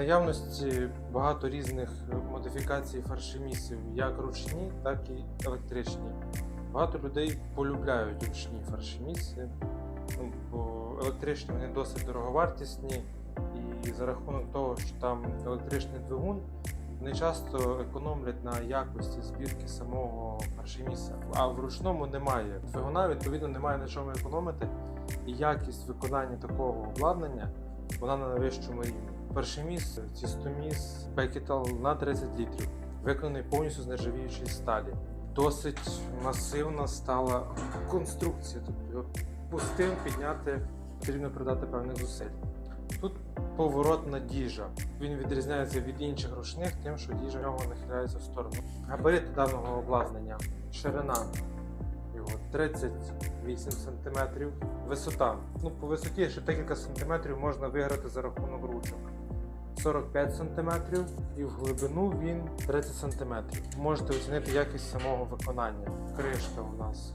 наявності багато різних модифікацій фаршемісів, як ручні, так і електричні. Багато людей полюбляють ручні фаршеміси, ну, бо електричні вони досить дороговартісні, і за рахунок того, що там електричний двигун, вони часто економлять на якості збірки самого фаршеміса. А в ручному немає двигуна, відповідно, немає на чому економити, і якість виконання такого обладнання вона на найвищому рівні. Фаршеміс, тістоміс, пекетал на 30 літрів, виконаний повністю з нержавіючої сталі. Досить масивна стала конструкція. Тобто пустим підняти потрібно придати певних зусиль. Тут поворотна діжа. Він відрізняється від інших ручних, тим, що діжа в нього нахиляється в сторону. Габарити даного обладнання. Ширина його 38 см. Висота. Ну, по висоті ще декілька сантиметрів можна виграти за рахунок ручок. 45 см і в глибину він 30 см. Можете оцінити якість самого виконання. Кришка у нас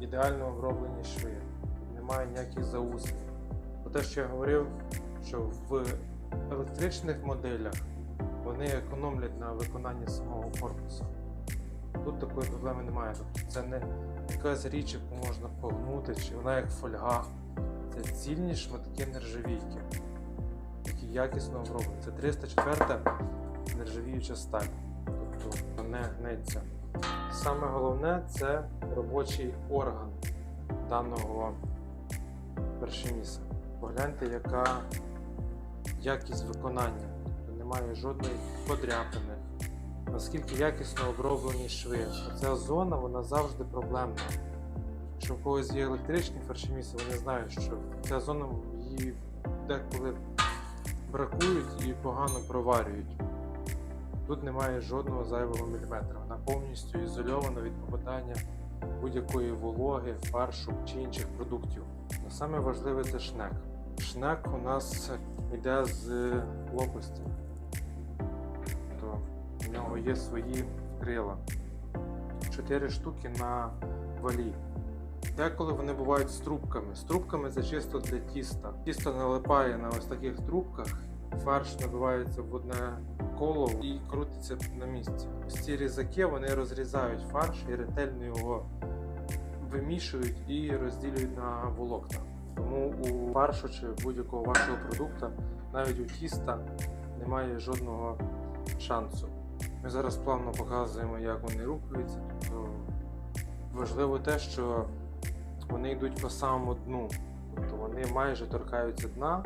ідеально оброблені шви. Немає ніяких заусень. Про те, що я говорив, що в електричних моделях вони економлять на виконанні самого корпусу. Тут такої проблеми немає. Тобто це не якась річ, яку можна погнути, чи вона як фольга. Це цільні шматки нержавійки, якісно оброблені. Це 304 нержавіюча сталь. Тобто не гнеться. Саме головне це робочий орган даного першиміса. Погляньте, яка якість виконання. Тобто немає жодної подряпини. Наскільки якісно оброблені шви. Ця зона вона завжди проблемна. Якщо в когось є електричні фаршеміси, вони знають, що ця зона її деколи бракують і погано проварюють. Тут немає жодного зайвого міліметра. Вона повністю ізольована від попадання будь-якої вологи, фаршу чи інших продуктів. Саме важливе це шнек. Шнек у нас йде з лопасті. То в нього є свої крила. Чотири штуки на валі. Деколи вони бувають з трубками. З трубками це чисто для тіста. Тісто налипає на ось таких трубках, фарш набивається в одне коло і крутиться на місці. Ось ці різаки вони розрізають фарш і ретельно його вимішують і розділюють на волокна. Тому у фаршу чи будь-якого вашого продукту, навіть у тіста, немає жодного шансу. Ми зараз плавно показуємо, як вони рухаються. Тобто важливо те, що вони йдуть по самому дну, тобто вони майже торкаються дна,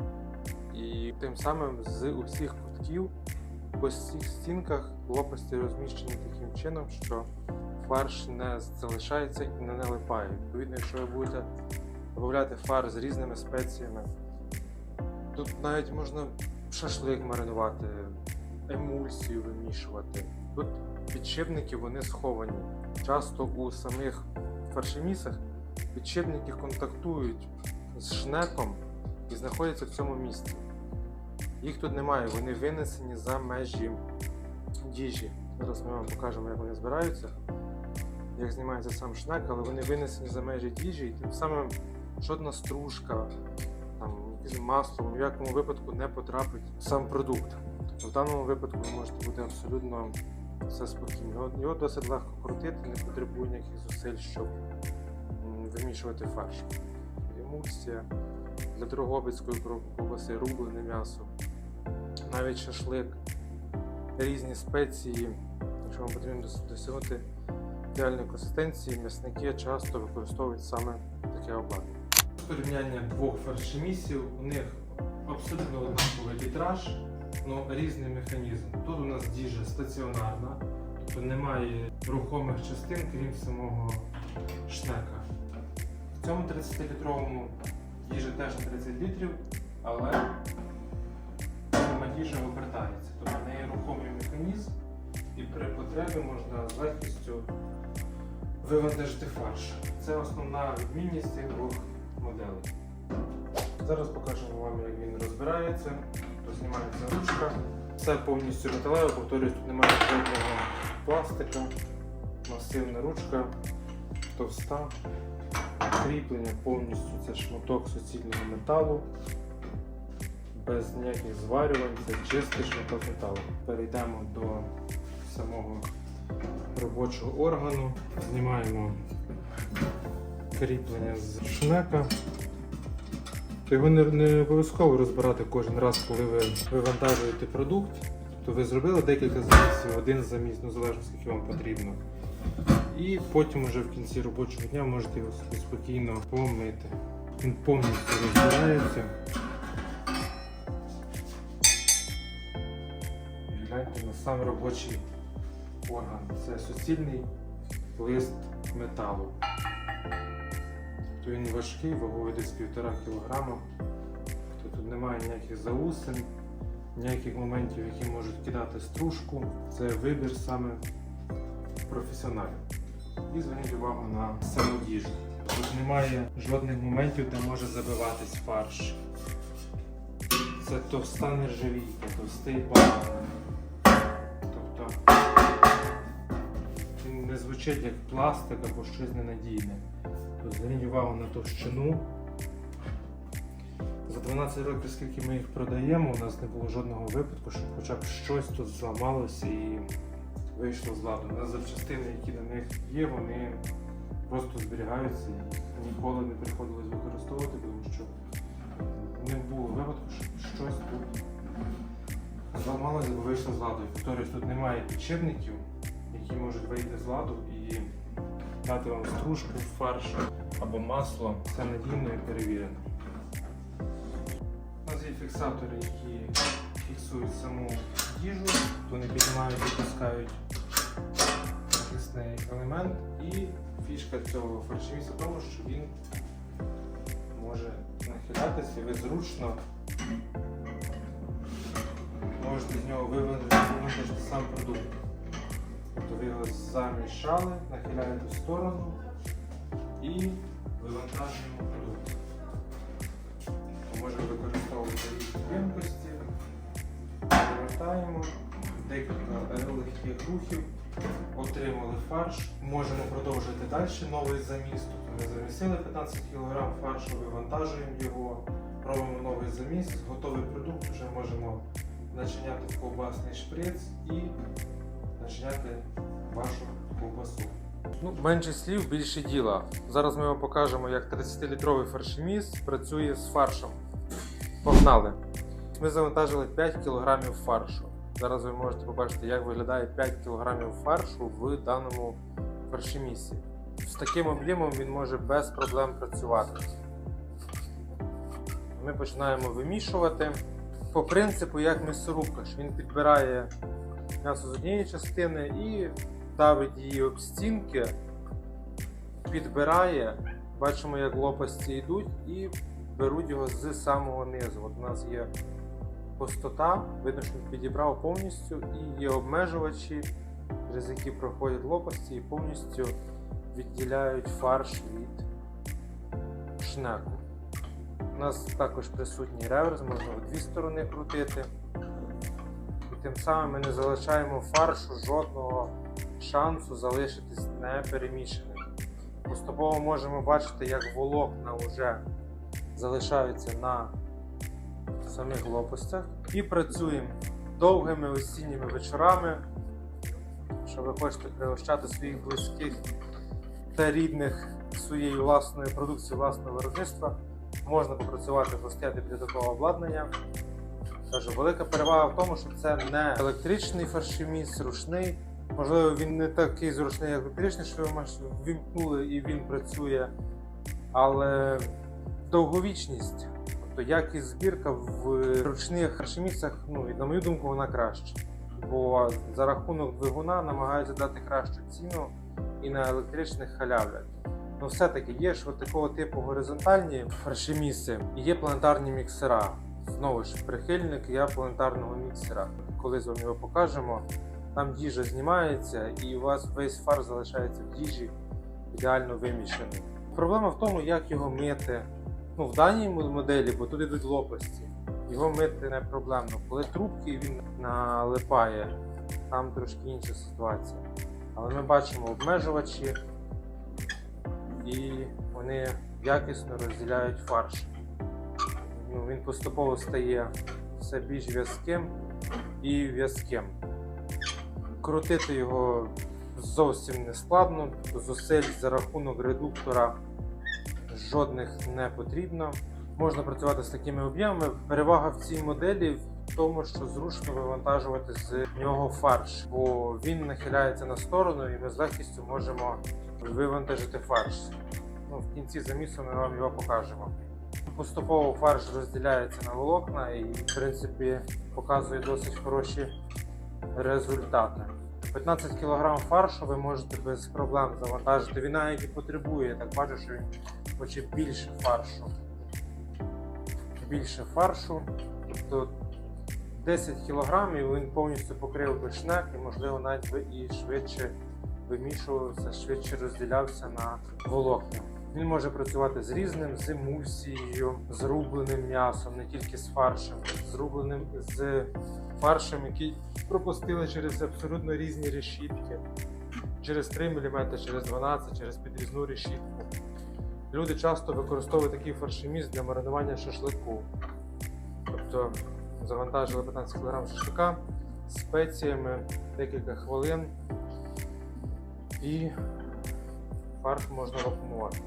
і тим самим з усіх кутків по всіх стінках лопасті розміщені таким чином, що фарш не залишається і не налипає. Відповідно, якщо ви будете додати фарш з різними спеціями, тут навіть можна шашлик маринувати, емульсію вимішувати. Тут підшипники вони сховані. Часто у самих фаршемісах підшипники контактують з шнеком і знаходяться в цьому місці. Їх тут немає, вони винесені за межі діжі. Зараз ми вам покажемо, як вони збираються, як знімається сам шнек, але вони винесені за межі діжі, і тим самим жодна стружка, там, якесь масло в якому випадку не потрапить в сам продукт. Тобто в даному випадку ви можете бути абсолютно все спокійно. Його, досить легко крутити, не потребує ніяких зусиль, щоб вимішувати фарш. Емульсія для Дрогобицької ковбаси, рублене м'ясо, навіть шашлик, різні спеції. Якщо вам потрібно досягнути ідеальної консистенції, м'ясники часто використовують саме таке обладнання. Порівняння двох фаршемісів, у них абсолютно однаковий літраж, але різний механізм. Тут у нас діжа стаціонарна, тобто немає рухомих частин, крім самого шнека. В цьому 30-літровому їжа теж на 30 літрів, але сама їжа обертається. Тобто в неї рухомий механізм і при потребі можна з легкістю вивантажити фарш. Це основна відмінність цих двох моделей. Зараз покажемо вам, як він розбирається. Знімається ручка. Все повністю металеве, повторюсь, тут немає жодного пластика, масивна ручка, товста. Кріплення повністю це шматок суцільного металу, без ніяких зварювань, це чистий шматок металу. Перейдемо до самого робочого органу, знімаємо кріплення з шнека. Його не, не обов'язково розбирати кожен раз, коли ви вивантажуєте продукт. То ви зробили декілька замісів, один заміс, ну залежно скільки вам потрібно. І потім уже в кінці робочого дня можете його собі спокійно помити. Він повністю розбирається. Гляньте на сам робочий орган. Це суцільний лист металу. То він важкий, вагою десь 1,5 кг. То тут немає ніяких заусин, ніяких моментів, які можуть кидати стружку. Це вибір саме професіоналів. І зверніть увагу на саму їжу. Тут немає жодних моментів, де може забиватись фарш. Це товста нержавійка, товстий балан. Тобто він не звучить як пластик або щось ненадійне. Зверніть увагу на товщину. За 12 років, скільки ми їх продаємо, у нас не було жодного випадку, щоб хоча б щось тут зламалося і вийшло з ладу. У нас запчастини, які на них є, вони просто зберігаються і ніколи не приходилось використовувати, тому що не було випадку, щоб щось тут зламалося або вийшло з ладу. Повторюсь, тут немає підшипників, які можуть вийти з ладу і дати вам стружку, фарш або масло. Все надійно і перевірено. У нас є фіксатори, які фіксують саму їжу, то не піднімають і пускають захисний елемент. І фішка цього фаршеміса в тому, що він може нахилятися ви зручно можете з нього вивантажити сам продукт. Тобто ви його замішали, нахиляєте в сторону і вивантажуємо продукт. Можемо використовувати ємкості, повертаємо декілька легких рухів, отримали фарш. Можемо продовжити далі новий заміс. Тобто ми замісили 15 кг фаршу, вивантажуємо його, робимо новий заміс, готовий продукт вже можемо начиняти в ковбасний шприц і начиняти вашу ковбасу. Ну, менше слів, більше діла. Зараз ми вам покажемо, як 30-літровий фаршеміс працює з фаршем. Погнали! Ми завантажили 5 кг фаршу. Зараз ви можете побачити, як виглядає 5 кг фаршу в даному фаршемісі. З таким об'ємом він може без проблем працювати. Ми починаємо вимішувати. По принципу, як м'ясорубка, він підбирає м'ясо з однієї частини і давить її об стінки, підбирає. Бачимо, як лопасті йдуть і беруть його з самого низу. От у нас є пустота, видно, що він підібрав повністю, і є обмежувачі, через які проходять лопасті і повністю відділяють фарш від шнеку. У нас також присутній реверс, можна в дві сторони крутити. І тим самим ми не залишаємо фаршу жодного шансу залишитись неперемішаним. Поступово можемо бачити, як волокна вже залишаються на самих лопастях. І працюємо довгими осінніми вечорами, що ви хочете пригощати своїх близьких та рідних своєю власною продукцією власного виробництва. Можна попрацювати постояти біля такого обладнання. Кажу, велика перевага в тому, що це не електричний фаршеміс, ручний. Можливо, він не такий зручний, як електричний, що ви можете ввімкнули і він працює. Але довговічність, тобто якість збірка в ручних фаршемісах, ну, і, на мою думку, вона краща. Бо за рахунок двигуна намагаються дати кращу ціну і на електричних халявлять. Ну, все-таки є ж от такого типу горизонтальні фаршеміси і є планетарні міксера. Знову ж прихильник я планетарного міксера. Колись вам його покажемо. Там їжа знімається і у вас весь фарш залишається в їжі ідеально вимішаний. Проблема в тому, як його мити. Ну, в даній моделі, бо тут йдуть лопасті. Його мити не проблемно. Коли трубки він налипає, там трошки інша ситуація. Але ми бачимо обмежувачі, і вони якісно розділяють фарш. ну, він поступово стає все більш в'язким і в'язким. Крутити його зовсім не складно, зусиль за рахунок редуктора жодних не потрібно. Можна працювати з такими об'ємами. Перевага в цій моделі в тому, що зручно вивантажувати з нього фарш, бо він нахиляється на сторону і ми з легкістю можемо вивантажити фарш. Ну, в кінці замісу ми вам його покажемо. Поступово фарш розділяється на волокна і, в принципі, показує досить хороші результати. 15 кг фаршу ви можете без проблем завантажити. Він навіть і потребує, я так бачу, що він хоче більше фаршу. Більше фаршу. Тобто 10 кг він повністю покрив бешнек і, можливо, навіть би і швидше вимішувався, швидше розділявся на волокна. Він може працювати з різним, з емульсією, з рубленим м'ясом, не тільки з фаршем, з рубленим з фаршем, який пропустили через абсолютно різні решітки. Через 3 мм, через 12, через підрізну решітку. Люди часто використовують такий фаршеміст для маринування шашлику. Тобто завантажили 15 кг шашлика спеціями декілька хвилин і фарш можна вакуумувати.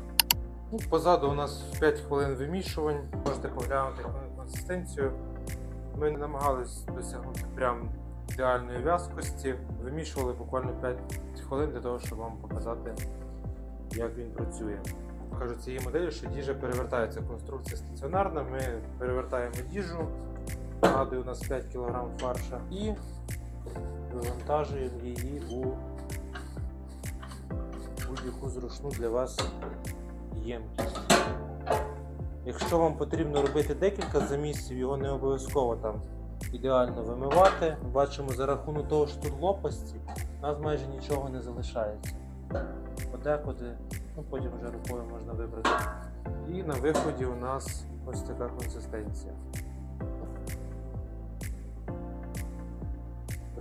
Ну, позаду у нас 5 хвилин вимішувань. Можете поглянути консистенцію. Ми не намагалися досягнути прям ідеальної в'язкості. Вимішували буквально 5 хвилин для того, щоб вам показати, як він працює. Кажу цієї моделі, що діжа перевертається. Конструкція стаціонарна. Ми перевертаємо діжу. Нагадую, у нас 5 кг фарша і вивантажуємо її у будь-яку зручну для вас ємкість. Якщо вам потрібно робити декілька замісів, його не обов'язково там ідеально вимивати. Бачимо за рахунок того, що тут лопасті, у нас майже нічого не залишається. Подекуди, ну потім вже рукою можна вибрати. І на виході у нас ось така консистенція.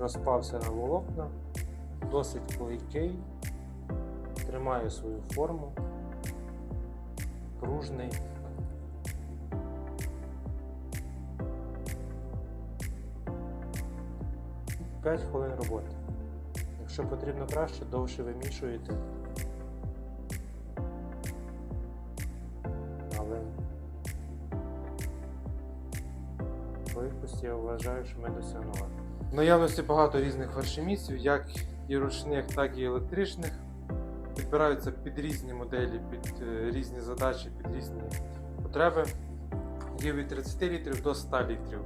Розпався на волокна, досить клейкий, тримає свою форму, пружний. П'ять хвилин роботи. Якщо потрібно краще, довше вимішуєте. Вважаю, що ми досягнули. В наявності багато різних фаршемістів, як і ручних, так і електричних. Підбираються під різні моделі, під е, різні задачі, під різні потреби. Є від 30 літрів до 100 літрів.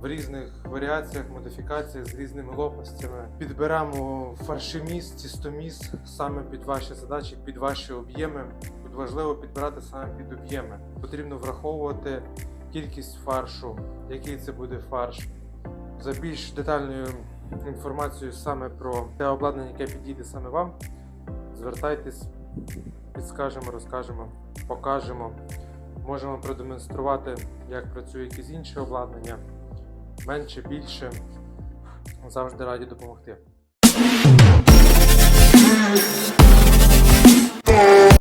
В різних варіаціях, модифікаціях з різними лопастями. Підберемо фаршеміс, тістоміс саме під ваші задачі, під ваші об'єми. Тут важливо підбирати саме під об'єми. Потрібно враховувати кількість фаршу, який це буде фарш. За більш детальною інформацією саме про те обладнання, яке підійде саме вам, звертайтесь, підскажемо, розкажемо, покажемо. Можемо продемонструвати, як працює якісь інші обладнання, менше, більше. Завжди раді допомогти.